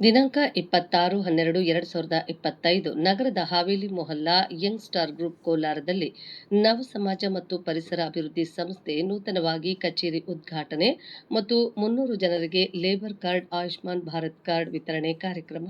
ದಿನಾಂಕ ಇಪ್ಪತ್ತಾರು ಹನ್ನೆರಡು ಎರಡು ಸಾವಿರದ ಇಪ್ಪತ್ತೈದು, ನಗರದ Haveli Mohalla young star group ಕೋಲಾರದಲ್ಲಿ ನವ ಸಮಾಜ ಮತ್ತು ಪರಿಸರ ಅಭಿವೃದ್ಧಿ ಸಂಸ್ಥೆ ನೂತನವಾಗಿ ಕಚೇರಿ ಉದ್ಘಾಟನೆ ಮತ್ತು ಮುನ್ನೂರು ಜನರಿಗೆ labour card, Ayushman Bharat card ವಿತರಣೆ ಕಾರ್ಯಕ್ರಮ.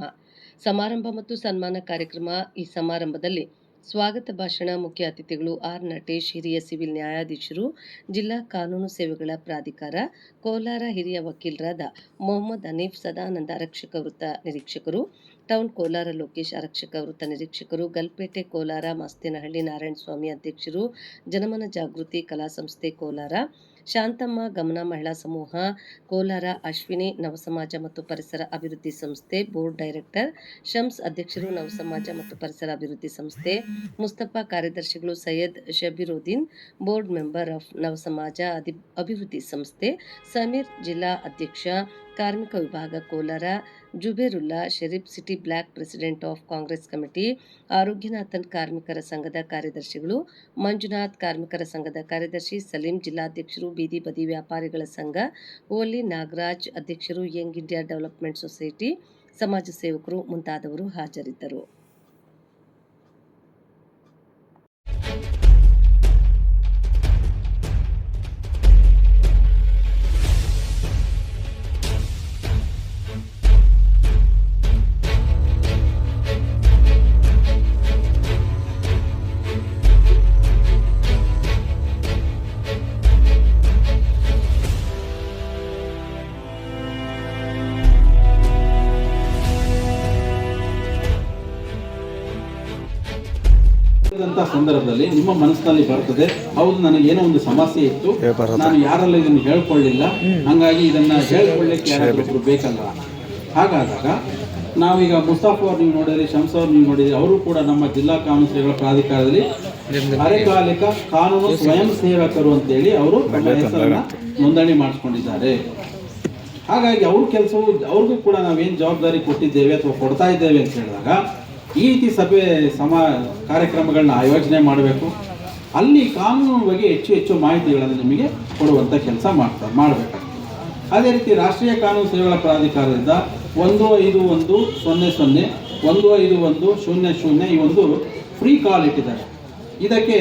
ಸಮಾರಂಭ ಮತ್ತು ಸನ್ಮಾನ ಕಾರ್ಯಕ್ರಮ ಈ ಸಮಾರಂಭದಲ್ಲಿ ಸ್ವಾಗತ ಭಾಷಣ ಮುಖ್ಯ ಅತಿಥಿಗಳು ಆರ್ ನಟೇಶ್, ಹಿರಿಯ ಸಿವಿಲ್ ನ್ಯಾಯಾಧೀಶರು, ಜಿಲ್ಲಾ ಕಾನೂನು ಸೇವೆಗಳ ಪ್ರಾಧಿಕಾರ, ಕೋಲಾರ ಹಿರಿಯ ವಕೀಲರಾದ ಮೊಹಮ್ಮದ್ ಹನೀಫ್, ಸದಾನಂದ ಆರಕ್ಷಕ ವೃತ್ತ ನಿರೀಕ್ಷಕರು, ಟೌನ್ ಕೋಲಾರ ಲೋಕೇಶ್ ಆರಕ್ಷಕ ವೃತ್ತ ನಿರೀಕ್ಷಕರು, ಗಲ್ಪೇಟೆ ಕೋಲಾರ, ಮಾಸ್ತಿನಹಳ್ಳಿ ನಾರಾಯಣ ಸ್ವಾಮಿ ಅಧ್ಯಕ್ಷರು, ಜನಮನ ಜಾಗೃತಿ ಕಲಾ ಸಂಸ್ಥೆ ಕೋಲಾರ ಶಾಂತಮ್ಮ, ಗಮನ ಮಹಿಳಾ ಸಮೂಹ, ಕೋಲಾರ, ಅಶ್ವಿನಿ ನವಸಮಾಜ ಮತ್ತು ಪರಿಸರ ಅಭಿವೃದ್ಧಿ ಸಂಸ್ಥೆ, ಬೋರ್ಡ್ ಡೈರೆಕ್ಟರ್, ಶಮ್ಸ್ ಅಧ್ಯಕ್ಷರು ನವಸಮಾಜ ಮತ್ತು ಪರಿಸರ ಅಭಿವೃದ್ಧಿ ಸಂಸ್ಥೆ, ಮುಸ್ತಫಾ ಕಾರ್ಯದರ್ಶಿಗಳು Syed Shabiruddin, board member of ನವಸಮಾಜ ಅಧಿ, ಅಭಿವೃದ್ಧಿ ಸಂಸ್ಥೆ, ಸಮೀರ್ ಜಿಲ್ಲಾ ಅಧ್ಯಕ್ಷ ಕಾರ್ಮಿಕ ವಿಭಾಗ Kolar, Zuberulla Sharif city block president of Congress committee, Arogyanathan ಕಾರ್ಮಿಕರ ಸಂಘದ ಕಾರ್ಯದರ್ಶಿಗಳು, ಮಂಜುನಾಥ್ ಕಾರ್ಮಿಕರ ಸಂಘದ ಕಾರ್ಯದರ್ಶಿ, ಸಲೀಂ ಜಿಲ್ಲಾಧ್ಯಕ್ಷರು, ಬೀದಿ ಬದಿ ವ್ಯಾಪಾರಿಗಳ ಸಂಘ, ಓಲಿ ನಾಗರಾಜ್ ಅಧ್ಯಕ್ಷರು, ಯಂಗ್ ಇಂಡಿಯಾ ಡೆವಲಪ್ಮೆಂಟ್ ಸೊಸೈಟಿ, ಸಮಾಜ ಸೇವಕರು ಮುಂತಾದವರು ಹಾಜರಿದ್ದರು. ಅಂತ ಸಂದರ್ಭದಲ್ಲಿ ನಿಮ್ಮ ಮನಸ್ಸಿನಲ್ಲಿ ಬರ್ತದೆ. ಹೌದು ನನಗೆ ಏನೋ ಒಂದು ಸಮಸ್ಯೆ ಇತ್ತು. ನಾನು ಯಾರಲ್ಲ ಇದನ್ನು ಹೇಳ್ಕೊಳ್ಳಿಲ್ಲ. ಹಂಗಾಗಿ ಇದನ್ನ ಹೇಳ್ಕೊಳ್ಳಿಕ್ಕೆ ಯಾರಾದ್ರೂ ಬೇಕಲ್ಲ ಹಾಗಾದಾಗ ನಾವೀಗ ಮುಸ್ತಾಫ್ ಅವ್ರು ನೀವು ನೋಡಿದ್ರಿ ಶಂಸ ಅವ್ರು ನೀವು ನೋಡಿದ್ರಿ ಅವರು ಕೂಡ ನಮ್ಮ ಜಿಲ್ಲಾ ಕಾನೂನು ಸೇವೆಗಳ ಪ್ರಾಧಿಕಾರದಲ್ಲಿ ಅರೆಕಾಲಿಕ ಕಾನೂನು ಸ್ವಯಂ ಸೇವಕರು ಅಂತೇಳಿ ಅವರು ತಮ್ಮ ಹೆಸರನ್ನ ನೋಂದಣಿ ಮಾಡಿಸ್ಕೊಂಡಿದ್ದಾರೆ. ಹಾಗಾಗಿ ಅವ್ರ ಕೆಲಸವು ಅವ್ರಿಗೂ ಕೂಡ ನಾವೇನು ಜವಾಬ್ದಾರಿ ಕೊಟ್ಟಿದ್ದೇವೆ ಅಥವಾ ಕೊಡ್ತಾ ಇದ್ದೇವೆ ಅಂತ ಹೇಳಿದಾಗ ಈ ರೀತಿ ಸಭೆ ಸಮ ಕಾರ್ಯಕ್ರಮಗಳನ್ನ ಆಯೋಜನೆ ಮಾಡಬೇಕು. ಅಲ್ಲಿ ಕಾನೂನು ಬಗ್ಗೆ ಹೆಚ್ಚು ಹೆಚ್ಚು ಮಾಹಿತಿಗಳನ್ನು ನಿಮಗೆ ಕೊಡುವಂಥ ಕೆಲಸ ಮಾಡ್ತಾ, ಮಾಡಬೇಕಾಗ್ತದೆ. ಅದೇ ರೀತಿ ರಾಷ್ಟ್ರೀಯ ಕಾನೂನು ಸೇವೆಗಳ ಪ್ರಾಧಿಕಾರದಿಂದ ಒಂದು ಐದು ಒಂದು ಸೊನ್ನೆ ಸೊನ್ನೆ, ಒಂದು ಐದು ಒಂದು ಶೂನ್ಯ ಶೂನ್ಯ ಈ ಒಂದು ಫ್ರೀ ಕಾಲ್ ಇಟ್ಟಿದ್ದಾರೆ. ಇದಕ್ಕೆ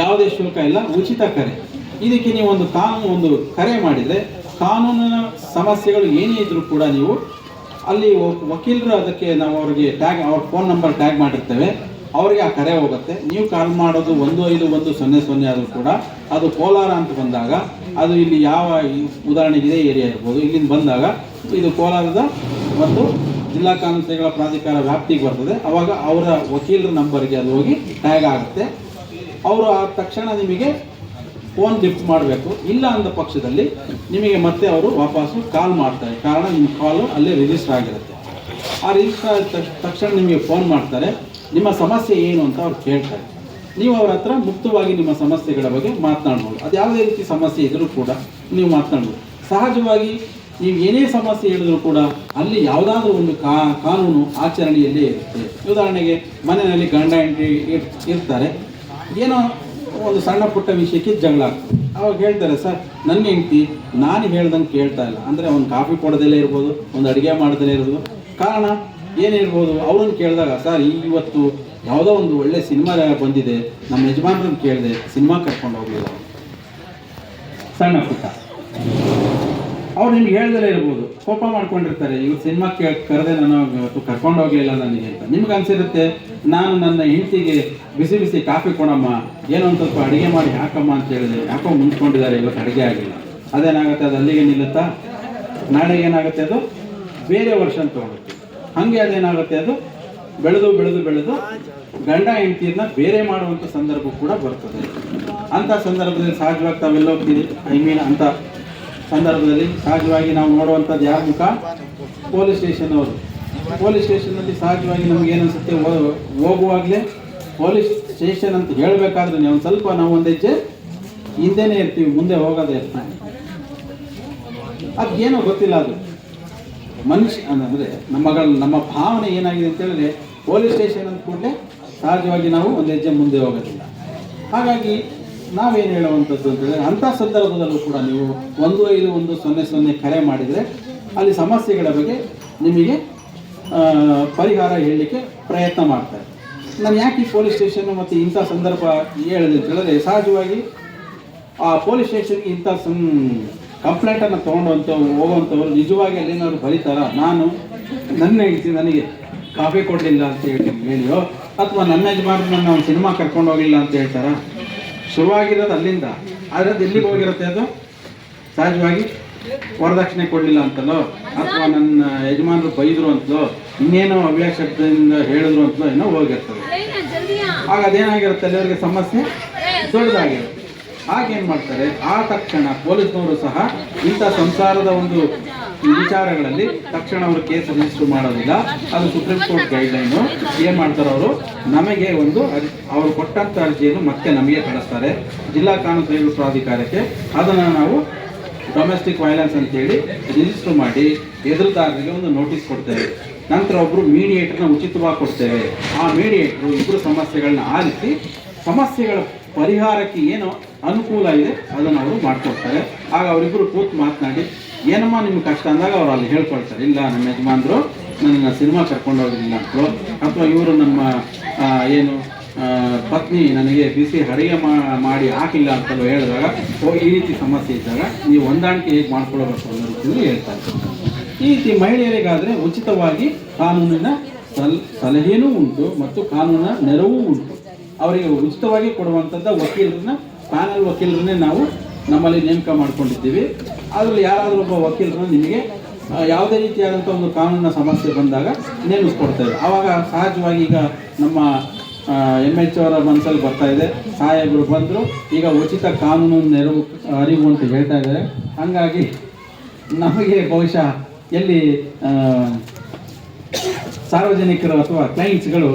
ಯಾವುದೇ ಶುಲ್ಕ ಇಲ್ಲ, ಉಚಿತ ಕರೆ. ಇದಕ್ಕೆ ನೀವು ಒಂದು ಕಾನೂನು ಒಂದು ಕರೆ ಮಾಡಿದರೆ ಕಾನೂನಿನ ಸಮಸ್ಯೆಗಳು ಏನೇ ಇದ್ರೂ ಕೂಡ ನೀವು ಅಲ್ಲಿ ವಕೀಲರು ಅದಕ್ಕೆ ನಾವು ಅವ್ರಿಗೆ ಟ್ಯಾಗ್ ಅವ್ರ ಫೋನ್ ನಂಬರ್ ಟ್ಯಾಗ್ ಮಾಡಿರ್ತೇವೆ. ಅವರಿಗೆ ಆ ಕರೆ ಹೋಗುತ್ತೆ. ನೀವು ಕಾಲ್ ಮಾಡೋದು ಒಂದು ಐದು ಒಂದು ಸೊನ್ನೆ ಸೊನ್ನೆ ಆದರೂ ಕೂಡ ಅದು ಕೋಲಾರ ಅಂತ ಬಂದಾಗ, ಅದು ಇಲ್ಲಿ ಯಾವ ಉದಾಹರಣೆಗೆ ಇದೆ ಏರಿಯಾ ಇರ್ಬೋದು. ಇಲ್ಲಿಂದ ಬಂದಾಗ ಇದು ಕೋಲಾರದ ಒಂದು ಜಿಲ್ಲಾ ಕಾನೂನು ಸೇವೆಗಳ ಪ್ರಾಧಿಕಾರ ವ್ಯಾಪ್ತಿಗೆ ಬರ್ತದೆ. ಅವಾಗ ಅವರ ವಕೀಲರ ನಂಬರ್ಗೆ ಅದು ಹೋಗಿ ಟ್ಯಾಗ್ ಆಗುತ್ತೆ. ಅವರು ಆ ತಕ್ಷಣ ನಿಮಗೆ ಫೋನ್ ಲಿಫ್ಟ್ ಮಾಡಬೇಕು. ಇಲ್ಲ ಅಂದ ಪಕ್ಷದಲ್ಲಿ ನಿಮಗೆ ಮತ್ತೆ ಅವರು ವಾಪಸ್ಸು ಕಾಲ್ ಮಾಡ್ತಾರೆ. ಕಾರಣ ನಿಮ್ಮ ಕಾಲು ಅಲ್ಲೇ ರಿಜಿಸ್ಟರ್ ಆಗಿರುತ್ತೆ. ಆ ರಿಜಿಸ್ಟರ್ ಆದ ತಕ್ಷ- ತಕ್ಷಣ ನಿಮಗೆ ಫೋನ್ ಮಾಡ್ತಾರೆ. ನಿಮ್ಮ ಸಮಸ್ಯೆ ಏನು ಅಂತ ಅವ್ರು ಕೇಳ್ತಾರೆ. ನೀವು ಅವ್ರ ಹತ್ರ ಮುಕ್ತವಾಗಿ ನಿಮ್ಮ ಸಮಸ್ಯೆಗಳ ಬಗ್ಗೆ ಮಾತನಾಡ್ಬೋದು. ಅದು ಯಾವುದೇ ರೀತಿ ಸಮಸ್ಯೆ ಇದ್ದರೂ ಕೂಡ ನೀವು ಮಾತನಾಡ್ಬೋದು. ಸಹಜವಾಗಿ ನೀವು ಏನೇ ಸಮಸ್ಯೆ ಹೇಳಿದ್ರು ಕೂಡ ಅಲ್ಲಿ ಯಾವುದಾದ್ರೂ ಒಂದು ಕಾ, ಕಾನೂನು ಆಚರಣೆಯಲ್ಲೇ ಇರುತ್ತೆ. ಉದಾಹರಣೆಗೆ ಮನೆಯಲ್ಲಿ ಗಂಡ ಹೆಂಡತಿ ಇರ್- ಇರ್ತಾರೆ. ಏನೋ ಒಂದು ಸಣ್ಣ ಪುಟ್ಟ ವಿಷಯಕ್ಕೆ ಜಗಳ ಆಗ್ತದೆ. ಅವಾಗ ಹೇಳ್ತಾರೆ, ಸರ್, ನನ್ನ ಹೆಂಡತಿ ನಾನು ಹೇಳ್ದಂಗೆ ಕೇಳ್ತಾ ಇಲ್ಲ. ಅಂದರೆ ಅವ್ನು ಕಾಫಿ ಕೊಡೋದಲ್ಲೇ ಇರ್ಬೋದು, ಒಂದು ಅಡುಗೆ ಮಾಡೋದಲ್ಲೇ ಇರ್ಬೋದು. ಕಾರಣ ಏನಿರ್ಬೋದು ಅವ್ರನ್ನ ಕೇಳಿದಾಗ, ಸರ್ ಇವತ್ತು ಯಾವುದೋ ಒಂದು ಒಳ್ಳೆ ಸಿನಿಮಾ ಬಂದಿದೆ. ನಮ್ಮ ಯಜಮಾನ್ರನ್ನ ಕೇಳಿದೆ, ಸಿನಿಮಾ ಕರ್ಕೊಂಡು ಹೋಗಲಿಲ್ಲ. ಸಣ್ಣ ಪುಟ್ಟ. ಅವ್ರು ನಿಮ್ಗೆ ಹೇಳ್ದಲೇ ಇರ್ಬೋದು. ಕೋಪ ಮಾಡ್ಕೊಂಡಿರ್ತಾರೆ. ಇವ್ರು ಸಿನಿಮಾಕ್ಕೆ ಕರೆದೆ ನಾನು, ಇವತ್ತು ಕರ್ಕೊಂಡು ಹೋಗ್ಲಿಲ್ಲ ನನಗೆ ಅಂತ. ನಿಮ್ಗೆ ಅನ್ಸಿರುತ್ತೆ, ನಾನು ನನ್ನ ಹೆಂಡತಿಗೆ ಬಿಸಿ ಬಿಸಿ ಕಾಫಿ ಕೊಡಮ್ಮ, ಏನೋ ಒಂದು ಸ್ವಲ್ಪ ಅಡುಗೆ ಮಾಡಿ ಹಾಕಮ್ಮ ಅಂತ ಹೇಳಿದೆ ಯಾಕೋ ಮುಂಚ್ಕೊಂಡಿದ್ದಾರೆ ಇವತ್ತು ಅಡುಗೆ ಆಗಿಲ್ಲ. ಅದೇನಾಗುತ್ತೆ, ಅದು ಅಲ್ಲಿಗೆ ನಿಲ್ಲುತ್ತಾ? ನಾಳೆ ಏನಾಗುತ್ತೆ ಅದು? ಬೇರೆ ವರ್ಷ ತಗೊಳುತ್ತೆ ಹಾಗೆ ಅದೇನಾಗುತ್ತೆ ಅದು? ಬೆಳೆದು ಬೆಳೆದು ಬೆಳೆದು ಗಂಡ ಹೆಂಡತಿಯನ್ನ ಬೇರೆ ಮಾಡುವಂಥ ಸಂದರ್ಭ ಕೂಡ ಬರ್ತದೆ. ಅಂಥ ಸಂದರ್ಭದಲ್ಲಿ ಸಹಜವಾಗಿ ತಾವೆಲ್ಲ ಹೋಗ್ತೀರಿ? ಐ ಮೀನ್ ಅಂತ ಸಂದರ್ಭದಲ್ಲಿ ಸಹಜವಾಗಿ ನಾವು ನೋಡುವಂಥದ್ದು ಯಾರ ಮುಖ? ಪೊಲೀಸ್ ಸ್ಟೇಷನ್ ಅವರು. ಪೊಲೀಸ್ ಸ್ಟೇಷನ್ನಲ್ಲಿ ಸಹಜವಾಗಿ ನಮ್ಗೆ ಏನನ್ಸುತ್ತೆ ಹೋಗುವಾಗಲೇ ಪೊಲೀಸ್ ಸ್ಟೇಷನ್ ಅಂತ ಹೇಳಬೇಕಾದ್ರೆ ಒಂದು ಸ್ವಲ್ಪ ನಾವು ಒಂದು ಹೆಜ್ಜೆ ಹಿಂದೆನೇ ಇರ್ತೀವಿ, ಮುಂದೆ ಹೋಗೋದೇ ಇರ್ತಾನೆ ಅದೇನೋ ಗೊತ್ತಿಲ್ಲ ಅದು. ಮನುಷ್ಯ, ಅಂದರೆ ನಮ್ಮಗಳ ನಮ್ಮ ಭಾವನೆ ಏನಾಗಿದೆ ಅಂತ ಹೇಳಿದ್ರೆ ಪೊಲೀಸ್ ಸ್ಟೇಷನ್ ಅಂತ ಕೂಡಲೇ ಸಹಜವಾಗಿ ನಾವು ಒಂದು ಹೆಜ್ಜೆ ಮುಂದೆ ಹೋಗೋದಿಲ್ಲ. ಹಾಗಾಗಿ ನಾವೇನು ಹೇಳುವಂಥದ್ದು ಅಂತಂದರೆ, ಅಂಥ ಸಂದರ್ಭದಲ್ಲೂ ಕೂಡ ನೀವು ಒಂದು ಐದು ಒಂದು ಸೊನ್ನೆ ಸೊನ್ನೆ ಕರೆ ಮಾಡಿದರೆ ಅಲ್ಲಿ ಸಮಸ್ಯೆಗಳ ಬಗ್ಗೆ ನಿಮಗೆ ಪರಿಹಾರ ಹೇಳಲಿಕ್ಕೆ ಪ್ರಯತ್ನ ಮಾಡ್ತಾರೆ. ನಾನು ಯಾಕೆ ಈ ಪೊಲೀಸ್ ಸ್ಟೇಷನ್ ಮತ್ತು ಇಂಥ ಸಂದರ್ಭ ಹೇಳಿದೆ ಅಂತ ಹೇಳಿದ್ರೆ, ಸಹಜವಾಗಿ ಆ ಪೊಲೀಸ್ ಸ್ಟೇಷನ್ಗೆ ಇಂಥ ಸಂ, ಕಂಪ್ಲೇಂಟನ್ನು ತೊಗೊಂಡಂಥ ಹೋಗುವಂಥವ್ರು ನಿಜವಾಗಿ ಅಲ್ಲೇನಾದ್ರು ಬರೀತಾರ? ನಾನು, ನನ್ನ ಹೆಂಡತಿ ನನಗೆ ಕಾಫಿ ಕೊಡಲಿಲ್ಲ ಅಂತ ಹೇಳಿ ಹೇಳಿಯೋ, ಅಥವಾ ನನ್ನ ಯಜಮಾನ ನನ್ನ ಒಂದು ಸಿನಿಮಾ ಕರ್ಕೊಂಡು ಹೋಗಿಲ್ಲ ಅಂತ ಹೇಳ್ತಾರ? ಶುರುವಾಗಿರೋದು ಅಲ್ಲಿಂದ. ಆದರೆ ಅದು ಎಲ್ಲಿಗೆ ಹೋಗಿರುತ್ತೆ ಅದು? ಸಹಜವಾಗಿ ವರದಕ್ಷಿಣೆ ಕೊಡಲಿಲ್ಲ ಅಂತಲೋ? ಅಥವಾ ನನ್ನ ಯಜಮಾನರು ಬೈದರು ಅಂತಲೋ? ಇನ್ನೇನೋ ಅವ್ಯ ಶಬ್ದದಿಂದ ಹೇಳಿದ್ರು ಅಂತಲೋ? ಏನೋ ಹೋಗಿರ್ತದೆ. ಆಗ ಅದೇನಾಗಿರುತ್ತೆ? ಅಲ್ಲಿವರೆಗೆ ಸಮಸ್ಯೆ ದೊಡ್ಡದಾಗಿರುತ್ತೆ. ಆಗೇನು ಮಾಡ್ತಾರೆ? ಆ ತಕ್ಷಣ ಪೊಲೀಸ್ನವರು ಸಹ ಇಂಥ ಸಂಸಾರದ ಒಂದು ವಿಚಾರಗಳಲ್ಲಿ ತಕ್ಷಣ ಅವರು ಕೇಸ್ ರಿಜಿಸ್ಟರ್ ಮಾಡೋದಿಲ್ಲ. ಅದು ಸುಪ್ರೀಂ ಕೋರ್ಟ್ ಗೈಡ್ಲೈನು. ಏನು ಮಾಡ್ತಾರೆ ಅವರು? ನಮಗೆ ಒಂದು ಅವರು ಕೊಟ್ಟಂಥ ಅರ್ಜಿಯನ್ನು ಮತ್ತೆ ನಮಗೆ ಕಳಿಸ್ತಾರೆ. ಜಿಲ್ಲಾ ಕಾನೂನು ಸೇವೆ ಪ್ರಾಧಿಕಾರಕ್ಕೆ. ಅದನ್ನು ನಾವು ಡೊಮೆಸ್ಟಿಕ್ ವೈಲೆನ್ಸ್ ಅಂತೇಳಿ ರಿಜಿಸ್ಟರ್ ಮಾಡಿ ಎದುರುದಾರರಿಗೆ ಒಂದು ನೋಟಿಸ್ ಕೊಡ್ತೇವೆ. ನಂತರ ಒಬ್ಬರು ಮೀಡಿಯೇಟರ್ನ ಉಚಿತವಾಗಿ ಕೊಡ್ತೇವೆ. ಆ ಮೀಡಿಯೇಟರು ಇಬ್ಬರು ಸಮಸ್ಯೆಗಳನ್ನ ಆಲಿಸಿ, ಸಮಸ್ಯೆಗಳ ಪರಿಹಾರಕ್ಕೆ ಏನು ಅನುಕೂಲ ಇದೆ, ಅದನ್ನು ಅವರು ಮಾಡ್ಕೊಡ್ತಾರೆ. ಆಗ ಅವರಿಬ್ಬರು ಕೂತು ಮಾತನಾಡಿ, ಏನಮ್ಮ ನಿಮ್ಗೆ ಕಷ್ಟ ಅಂದಾಗ ಅವ್ರು ಅಲ್ಲಿ ಹೇಳ್ಕೊಳ್ತಾರೆ. ಇಲ್ಲ, ನಮ್ಮ ಯಜಮಾನ್ರು ನನ್ನ ಸಿನಿಮಾ ಕರ್ಕೊಂಡು ಹೋಗಿಲ್ಲ ಅಂತಲೋ ಅಥವಾ ಇವರು ನಮ್ಮ ಏನು ಪತ್ನಿ ನನಗೆ ಬಿಸಿ ಅಡುಗೆ ಮಾಡಿ ಹಾಕಿಲ್ಲ ಅಂತಲೂ ಹೇಳಿದಾಗ, ಓ, ಈ ರೀತಿ ಸಮಸ್ಯೆ ಇದ್ದಾಗ ನೀವು ಹೊಂದಾಣಿಕೆ ಹೇಗೆ ಮಾಡ್ಕೊಳ್ಬೇಕು ಅನ್ನೋ ರೀತಿಯಲ್ಲಿ ಹೇಳ್ತಾರೆ. ಈ ರೀತಿ ಮಹಿಳೆಯರಿಗಾದರೆ ಉಚಿತವಾಗಿ ಕಾನೂನಿನ ಸಲ್ ಸಲಹೆಯೂ ಉಂಟು ಮತ್ತು ಕಾನೂನಿನ ನೆರವೂ ಉಂಟು. ಅವರಿಗೆ ಉಚಿತವಾಗಿ ಕೊಡುವಂಥದ್ದು ವಕೀಲರನ್ನ ಪ್ಯಾನಲ್ ವಕೀಲರನ್ನೇ ನಾವು ನಮ್ಮಲ್ಲಿ ನೇಮಕ ಮಾಡ್ಕೊಂಡಿದ್ದೀವಿ. ಅದರಲ್ಲಿ ಯಾರಾದರೂ ಒಬ್ಬ ವಕೀಲರನ್ನ ನಿಮಗೆ ಯಾವುದೇ ರೀತಿಯಾದಂಥ ಒಂದು ಕಾನೂನಿನ ಸಮಸ್ಯೆ ಬಂದಾಗ ನೇಮಿಸ್ಕೊಡ್ತೇವೆ ಆವಾಗ ಸಹಜವಾಗಿ ಈಗ ನಮ್ಮ ಎಂ ಎಚ್ ಅವರ ಮನಸ್ಸಲ್ಲಿ ಬರ್ತಾ ಇದೆ. ಸಾಹೇಬರು ಬಂದರು. ಈಗ ಉಚಿತ ಕಾನೂನು ನೆರವು, ಅರಿವು ಅಂತ ಹೇಳ್ತಾ ಇದ್ದಾರೆ. ಹಾಗಾಗಿ ನಮಗೆ ಬಹುಶಃ ಎಲ್ಲಿ ಸಾರ್ವಜನಿಕರು ಅಥವಾ ಕ್ಲೈಂಟ್ಸ್ಗಳು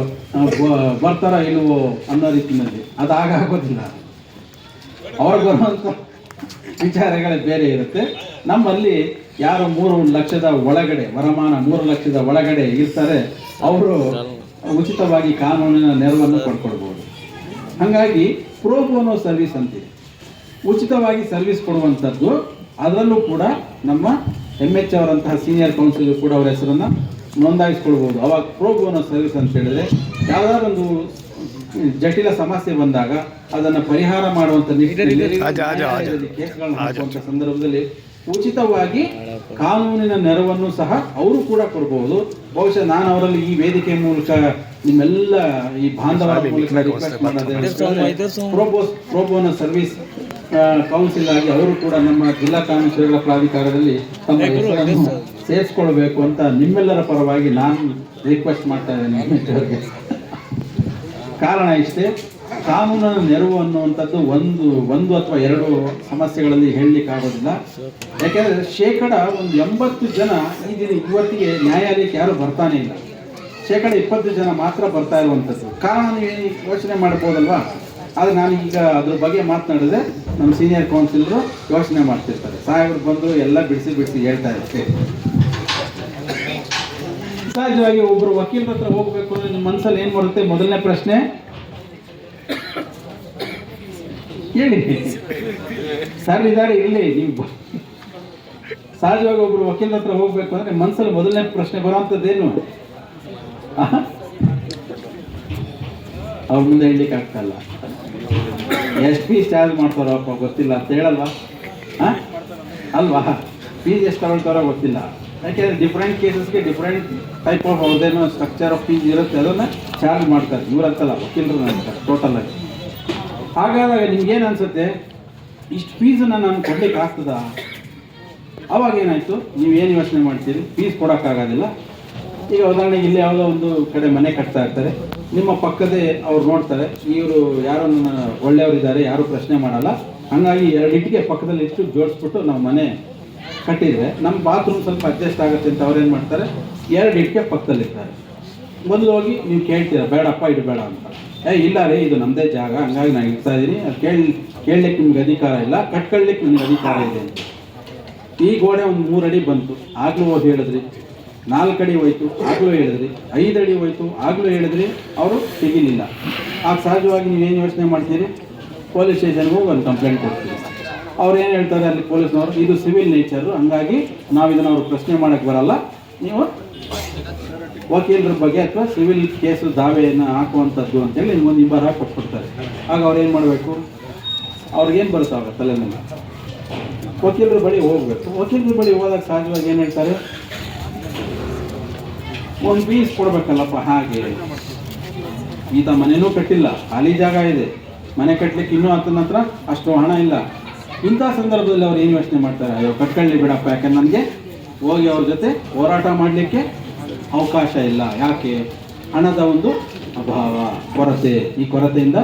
ಬರ್ತಾರೋ ಇಲ್ವೋ ಅನ್ನೋ ರೀತಿಯಲ್ಲಿ ಅದು ಆಗ ಆಗೋದಿಲ್ಲ ಅವ್ರಿಗೆ ಬರುವಂಥ ವಿಚಾರಗಳೇ ಬೇರೆ ಇರುತ್ತೆ. ನಮ್ಮಲ್ಲಿ ಯಾರು ಮೂರು ಲಕ್ಷದ ಒಳಗಡೆ, ವರಮಾನ ಮೂರು ಲಕ್ಷದ ಒಳಗಡೆ ಇರ್ತಾರೆ, ಅವರು ಉಚಿತವಾಗಿ ಕಾನೂನಿನ ನೆರವನ್ನು ಪಡ್ಕೊಳ್ಬೋದು. ಹಾಗಾಗಿ ಪ್ರೋಬೋನೋ ಸರ್ವಿಸ್ ಅಂತಿದೆ ಉಚಿತವಾಗಿ ಸರ್ವಿಸ್ ಕೊಡುವಂಥದ್ದು, ಅದರಲ್ಲೂ ಕೂಡ ನಮ್ಮ ಎಂ ಎಚ್ ಅವರಂತಹ ಸೀನಿಯರ್ ಕೌನ್ಸಿಲ್ ಕೂಡ ಅವರ ಹೆಸರನ್ನು ನೋಂದಾಯಿಸ್ಕೊಳ್ಬೋದು. ಅವಾಗ ಪ್ರೋಬೋನೋ ಸರ್ವಿಸ್ ಅಂತ ಹೇಳಿದ್ರೆ, ಯಾವುದಾದ್ರು ಒಂದು ಜಟಿಲ ಸಮಸ್ಯೆ ಬಂದಾಗ ಅದನ್ನು ಪರಿಹಾರ ಮಾಡುವಂಥ ನಿಟ್ಟಿನಲ್ಲಿ ಕೇಸ್ಗಳನ್ನ ಸಂದರ್ಭದಲ್ಲಿ ಉಚಿತವಾಗಿ ಕಾನೂನಿನ ನೆರವನ್ನು ಸಹ ಅವರು ಕೂಡ ಕೊಡಬಹುದು ಬಹುಶಃ ನಾನು ಅವರಲ್ಲಿ ಈ ವೇದಿಕೆ ಮೂಲಕ ನಿಮ್ಮೆಲ್ಲ ಈ ಬಾಂಧವರ ಮೂಲಕ ರಿಕ್ವೆಸ್ಟ್ ಮಾಡೋದೇ ಪ್ರೋಬೋಸ್ ಪ್ರೋಬೋನ ಸರ್ವಿಸ್ ಕೌನ್ಸಿಲ್ ಆಗಿ ಅವರು ಕೂಡ ನಮ್ಮ ಜಿಲ್ಲಾ ಕಾನೂನು ಸೇವೆಗಳ ಪ್ರಾಧಿಕಾರದಲ್ಲಿ ತಮ್ಮ ಹೆಸರನ್ನು ಸೇರಿಸ್ಕೊಳ್ಬೇಕು ಅಂತ ನಿಮ್ಮೆಲ್ಲರ ಪರವಾಗಿ ನಾನು ರಿಕ್ವೆಸ್ಟ್ ಮಾಡ್ತಾ ಇದ್ದೇನೆ. ಕಾರಣ ಇಷ್ಟೇ ಕಾನೂನಿನ ನೆರವು ಅನ್ನುವಂಥದ್ದು ಒಂದು ಒಂದು ಅಥವಾ ಎರಡು ಸಮಸ್ಯೆಗಳಲ್ಲಿ ಹೇಳಲಿಕ್ಕೆ ಆಗೋದಿಲ್ಲ. ಯಾಕೆಂದರೆ ಶೇಕಡ ಒಂದು ಎಂಬತ್ತು ಜನ ಈ ದಿನ ಇವತ್ತಿಗೆ ನ್ಯಾಯಾಲಯಕ್ಕೆ ಯಾರು ಬರ್ತಾನೆ ಇಲ್ಲ. ಶೇಕಡ ಇಪ್ಪತ್ತು ಜನ ಮಾತ್ರ ಬರ್ತಾ ಇರುವಂಥದ್ದು. ಕಾರಣ ನೀವು ಯೋಚನೆ ಮಾಡ್ಬೋದಲ್ವಾ? ಆದರೆ ನಾನು ಈಗ ಅದ್ರ ಬಗ್ಗೆ ಮಾತನಾಡಿದ್ರೆ ನಮ್ಮ ಸೀನಿಯರ್ ಕೌನ್ಸಿಲರು ಯೋಚನೆ ಮಾಡ್ತಿರ್ತಾರೆ. ಸಾಹೇಬರು ಬಂದು ಎಲ್ಲ ಬಿಡಿಸಿ ಬಿಡಿಸಿ ಹೇಳ್ತಾ ಇರ್ತಾರೆ. ಸಹಜವಾಗಿ ಒಬ್ಬರು ವಕೀಲರ ಹತ್ರ ಹೋಗ್ಬೇಕು ಅಂದ್ರೆ ನಿಮ್ಮ ಮನಸ್ಸಲ್ಲಿ ಏನು ಬರುತ್ತೆ? ಮೊದಲನೇ ಪ್ರಶ್ನೆ. ಹೇಳಿ. ಸರ್ ಇದ್ದಾರೆ ಇಲ್ಲಿ ನೀವು ಸಹಜವಾಗಿ ಒಬ್ರು ವಕೀಲರ ಹತ್ರ ಹೋಗ್ಬೇಕು ಅಂದ್ರೆ ಮನ್ಸಲ್ಲಿ ಮೊದಲನೇ ಪ್ರಶ್ನೆ ಬರುವಂತದ್ದೇನು ಅವ್ರ ಮುಂದೆ ಹೇಳಲಿಕ್ಕೆ ಆಗ್ತಲ್ಲ ಎಷ್ಟು ಫೀಸ್ ಚಾರ್ಜ್ ಮಾಡ್ತಾರಪ್ಪ ಗೊತ್ತಿಲ್ಲ ಅಂತ ಹೇಳಲ್ವಾ? ಅಲ್ವಾ? ಫೀಸ್ ಎಷ್ಟು ತಗೊಳ್ತಾರೋ ಗೊತ್ತಿಲ್ಲ. ಯಾಕೆಂದರೆ ಡಿಫ್ರೆಂಟ್ ಕೇಸಸ್ಗೆ ಡಿಫ್ರೆಂಟ್ ಟೈಪ್ ಆಫ್ ಅವ್ರದ್ದೇನೋ ಸ್ಟ್ರಕ್ಚರ್ ಆಫ್ ಫೀಸ್ ಇರುತ್ತೆ, ಅದನ್ನು ಚಾರ್ಜ್ ಮಾಡ್ತಾರೆ. ಇವರಂತಲ್ಲ ವಕೀಲರು ಅಂತಾರೆ ಟೋಟಲ್ ಆಗಿ. ಹಾಗಾದಾಗ ನಿಮ್ಗೇನು ಅನ್ಸುತ್ತೆ? ಇಷ್ಟು ಫೀಸನ್ನು ನಾನು ಕೊಡ್ಲಿಕ್ಕೆ ಆಗ್ತದಾ? ಅವಾಗ ಏನಾಯಿತು? ಏನು ಯೋಚನೆ ಮಾಡ್ತೀರಿ? ಫೀಸ್ ಕೊಡೋಕ್ಕಾಗೋದಿಲ್ಲ ಈಗ ಉದಾಹರಣೆಗೆ ಇಲ್ಲಿ ಯಾವುದೋ ಒಂದು ಕಡೆ ಮನೆ ಕಟ್ತಾ ಇರ್ತಾರೆ. ನಿಮ್ಮ ಪಕ್ಕದೇ ಅವ್ರು ನೋಡ್ತಾರೆ, ಇವರು ಯಾರು ನನ್ನ ಒಳ್ಳೆಯವರಿದ್ದಾರೆ, ಯಾರು ಪ್ರಶ್ನೆ ಮಾಡಲ್ಲ. ಹಂಗಾಗಿ ಎರಡು ಇಟ್ಟಿಗೆ ಪಕ್ಕದಲ್ಲಿ ಇಟ್ಟು ಜೋಡಿಸ್ಬಿಟ್ಟು ನಾವು ಮನೆ ಕಟ್ಟಿದ್ರೆ ನಮ್ಮ ಬಾತ್ರೂಮ್ ಸ್ವಲ್ಪ ಅಡ್ಜಸ್ಟ್ ಆಗುತ್ತೆ ಅಂತ ಅವ್ರೇನು ಮಾಡ್ತಾರೆ? ಎರಡು ಇಟ್ಟಿಗೆ ಪಕ್ಕದಲ್ಲಿರ್ತಾರೆ ಮೊದಲು ಹೋಗಿ ನೀವು ಕೇಳ್ತೀರ, ಬೇಡಪ್ಪ, ಇದು ಬೇಡ ಅಂತ. ಏ, ಇಲ್ಲ ರೀ, ಇದು ನಮ್ಮದೇ ಜಾಗ, ಹಂಗಾಗಿ ನಾನು ಇರ್ತಾ ಇದ್ದೀನಿ. ಕೇಳಿ, ಕೇಳಲಿಕ್ಕೆ ನಿಮ್ಗೆ ಅಧಿಕಾರ ಇಲ್ಲ ಕಟ್ಕೊಳ್ಲಿಕ್ಕೆ ನಿಮ್ಗೆ ಅಧಿಕಾರ ಇದೆ ಅಂತ. ಈ ಗೋಡೆ ಒಂದು ಮೂರು ಅಡಿ ಬಂತು. ಆಗಲೂ ಹೇಳಿದ್ರಿ. ನಾಲ್ಕು ಅಡಿ ಹೋಯ್ತು, ಆಗಲೂ ಹೇಳಿದ್ರಿ. ಐದು ಅಡಿ ಹೋಯ್ತು, ಆಗಲೂ ಹೇಳಿದ್ರಿ. ಅವರು ತೆಗಿಲಿಲ್ಲ. ಆಗ ಸಹಜವಾಗಿ ನೀವೇನು ಯೋಚನೆ ಮಾಡ್ತೀರಿ? ಪೊಲೀಸ್ ಸ್ಟೇಷನ್ಗೂ ಒಂದು ಕಂಪ್ಲೇಂಟ್ ಕೊಡ್ತೀರಿ ಅವ್ರು ಏನು ಹೇಳ್ತಾರೆ ಅಲ್ಲಿ ಪೊಲೀಸ್ನವರು? ಇದು ಸಿವಿಲ್ ನೇಚರು ಹಂಗಾಗಿ ನಾವು ಇದನ್ನು ಅವರು ಪ್ರಶ್ನೆ ಮಾಡೋಕ್ಕೆ ಬರಲ್ಲ. ನೀವು ವಕೀಲರ ಬಗ್ಗೆ ಅಥವಾ ಸಿವಿಲ್ ಕೇಸು ದಾವೆಯನ್ನು ಹಾಕುವಂಥದ್ದು ಅಂತೇಳಿ ನಿಮ್ಗೊಂದು ಇಬ್ಬರು ಹಾಕಿ ಕೊಟ್ಬಿಡ್ತಾರೆ. ಆಗ ಅವ್ರು ಏನು ಮಾಡಬೇಕು? ಅವ್ರಿಗೇನು ಬರುತ್ತೆ ಅವ್ರ ತಲೆ ಮೇಲೆ ವಕೀಲರ ಬಳಿ ಹೋಗ್ಬೇಕು. ವಕೀಲರ ಬಳಿ ಹೋದಾಗ ಸಹಜವಾಗಿ ಏನು ಹೇಳ್ತಾರೆ? ಒಂದು ಪೀಸ್ ಕೊಡ್ಬೇಕಲ್ಲಪ್ಪ, ಹಾಗೆ. ಈತ ಮನೆಯೂ ಕಟ್ಟಿಲ್ಲ. ಖಾಲಿ ಜಾಗ ಇದೆ. ಮನೆ ಕಟ್ಟಲಿಕ್ಕೆ ಇನ್ನೂ ಆತನ ಹತ್ರ ಅಷ್ಟು ಹಣ ಇಲ್ಲ. ಇಂಥ ಸಂದರ್ಭದಲ್ಲಿ ಅವ್ರು ಏನು ಯೋಚನೆ ಮಾಡ್ತಾರೆ? ಅಯ್ಯೋ, ಕಟ್ಕೊಳ್ಳಿ ಬಿಡಪ್ಪ, ಯಾಕಂದ್ರೆ ನನಗೆ ಹೋಗಿ ಅವ್ರ ಜೊತೆ ಹೋರಾಟ ಮಾಡಲಿಕ್ಕೆ ಅವಕಾಶ ಇಲ್ಲ. ಯಾಕೆ? ಹಣದ ಒಂದು ಅಭಾವ, ಕೊರತೆ. ಈ ಕೊರತೆಯಿಂದ